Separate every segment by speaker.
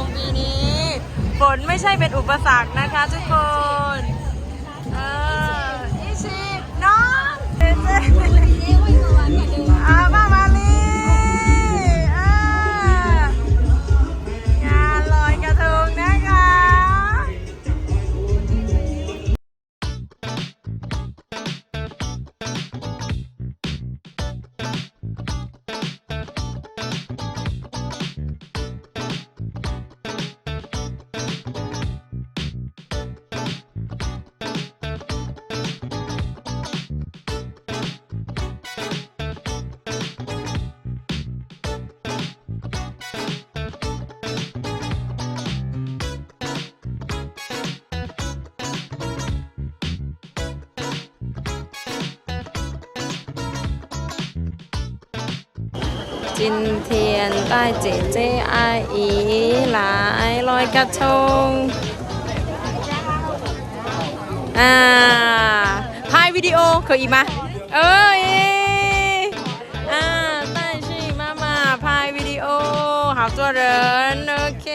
Speaker 1: งปีนี้ฝนไม่ใช่เป็นอุปสรรคนะคะทุกคนเอออีชิน้องเจเจอา จินเทียนใต้เจเจไออีหลายลอยกระทงอ่าพายวิดีโอเคยอีกมาเอ้ยอ่าใต้ชีมามาพายวิดีโอหาตัวเรินโอเค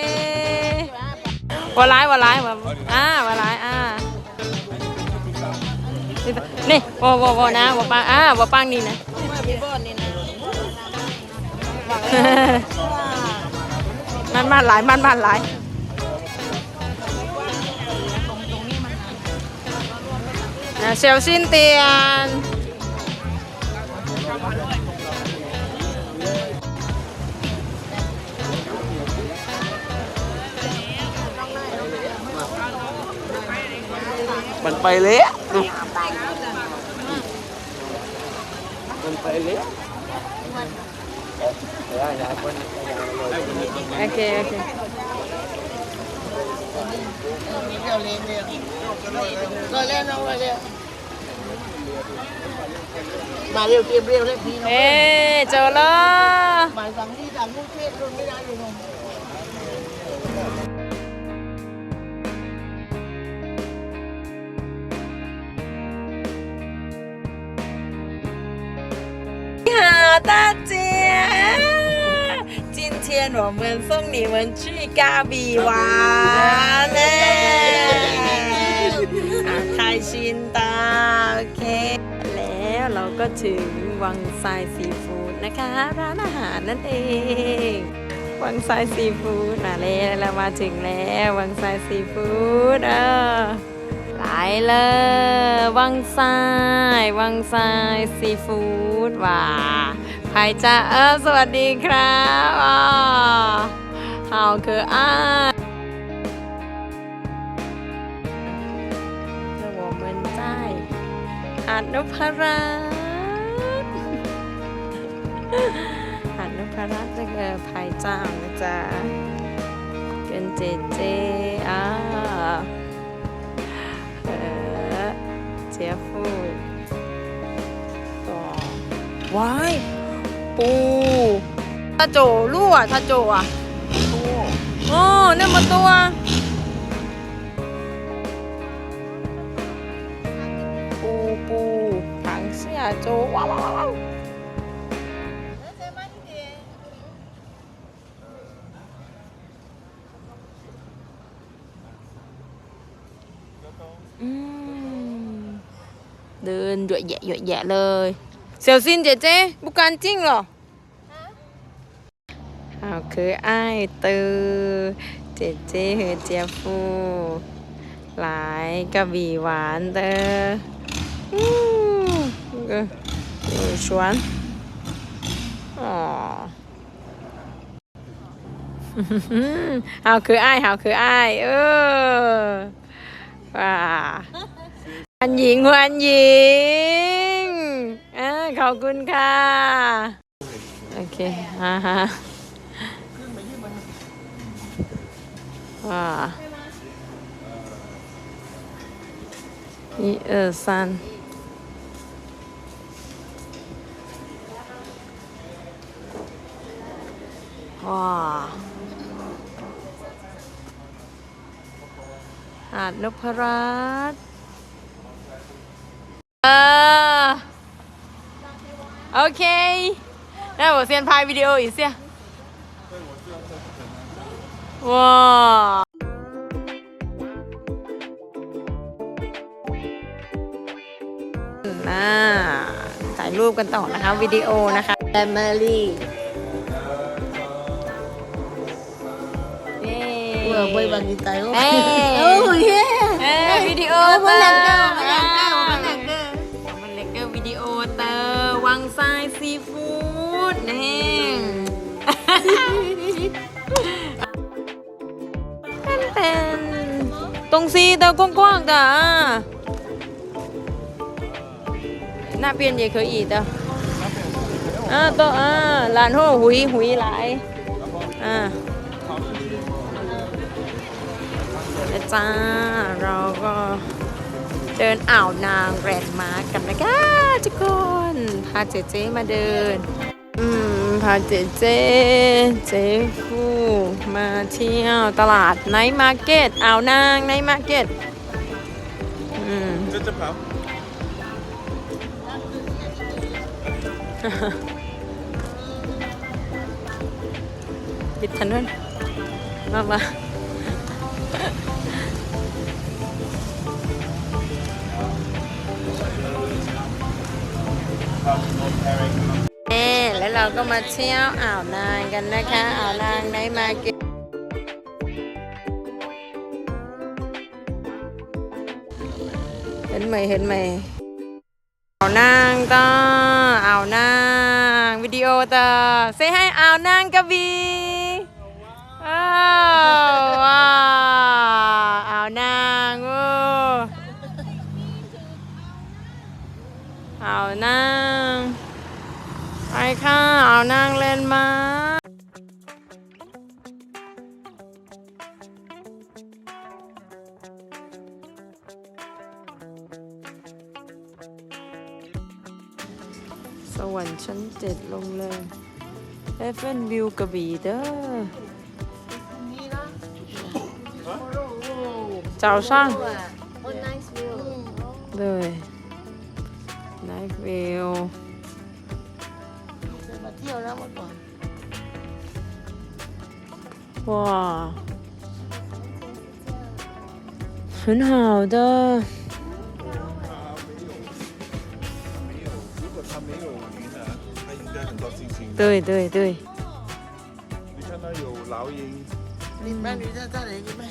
Speaker 1: วอลไลฟ์วอลไลฟ์วะอ่าวอลไลฟ์อ่านี่วอวอวอนะวอปังอ่าวอปังนี่นะ มันมันหลายมันมันหลาย โอเคโอเค
Speaker 2: มาเร็วเตรียบเร็วเล็กทีน้อง
Speaker 1: เอ๊ะเจอแล้ว ห
Speaker 2: มายสั่งที่สั่งมุ้เพศรุ่นไม่ได้เลยน้อง
Speaker 1: ค่ะตาจี 天我们送你们去嘎比玩呢啊开心的โอเค แล้วเราก็ถึงวังทรายซีฟู้ดนะคะ ร้านอาหารนั่นเอง วังทรายซีฟู้ดนะแล้วเรามาถึงแล้ววังทรายซีฟู้ดเออหลายเลยวังทรายวังทรายซีฟู้ดว่า ใครจะเออสวัสดีครับอ๋อเอาคืออ้าเจ้าหัวมันใจอานุพรัตอานุพรัตจะเกิดภัยจ้านะจ๊ะเป็นเจเจอ้าเออเจียฟูต่อว้าย ปูถ้าโจลู่อะถ้าโจอะโอ้เนี่ยมาตัวปูปูถังเสียโจว้าวว้าวว้าวอืมเดินหยวดแยะหยวดแยะเลย เสี่ยวซินเจเจบุการจริงเหรออ้าคืออ้ายตือเจเจเฮอเจียฟูหลายกระบี่หวานเด้ออู้เอยู่สวนอ๋อเอาคืออ้ายเอาคืออ้ายเออว้าวันหญิงวันหญิง ขอบคุณค่ะ โอเคฮ่าฮ่าว้า 一二三，哇！หาดนพรัตน์เออ โอเค那我先拍 video 一下 ว้าวน่าถ่ายรูปกันต่อนะคะ วิดีโอนะคะ
Speaker 2: แอมเมลี่
Speaker 1: เย้
Speaker 2: เมื่อไปบางทีไตโอ้
Speaker 1: เอ้ย
Speaker 2: โอ้ยเฮ้ย
Speaker 1: เอ้ยวิดีโอ
Speaker 2: โอ้
Speaker 1: เต
Speaker 2: มั
Speaker 1: อน
Speaker 2: แหล
Speaker 1: ร์ ซีฟู้ดนี่เป็นเป็นตรงซีเตอร์กว้างๆจ้ะหน้าเปลี่ยนเยเคยอีกจ้ะอ่าตัวอ่าลานโหหุยหุยหลายอ่าแล้วจ้าเราก็ เดินอ่าวนางแรนด์มาร์กกันนะคะทุกคน พาเจเจมาเดิน อืม พาเจเจ เจฟูมาเที่ยวตลาดไนท์มาร์เก็ตอ่าวนางไนท์มาร์เก็ตอืม
Speaker 3: จะจะเผา
Speaker 1: ปิดทันด้วยมามา แล้วเราก็มาเที่ยวอ่าวนางกันนะคะ อ่าวนางไนมาเก็ตเห็นไหมเห็นไหมอ่าวนางก็อ่าวนางวิดีโอต่อเซให้อ่าวนางกระบี่อ้าวว้าวอ่าวนางโอ้อ่าวนางไป ค่ะอ่าวนางเล่นมาสวรรค์ชั้นเจ็ดลงเลยเอฟเฟนวิวกระบี่เด้อเจ้าช่าง
Speaker 2: โอ้ nice view
Speaker 1: เลยไนท์วิว
Speaker 2: เค 那么
Speaker 1: 多。哇，很好的。对对对。
Speaker 3: 你看到有老鹰。
Speaker 2: 你们你在这里，你们。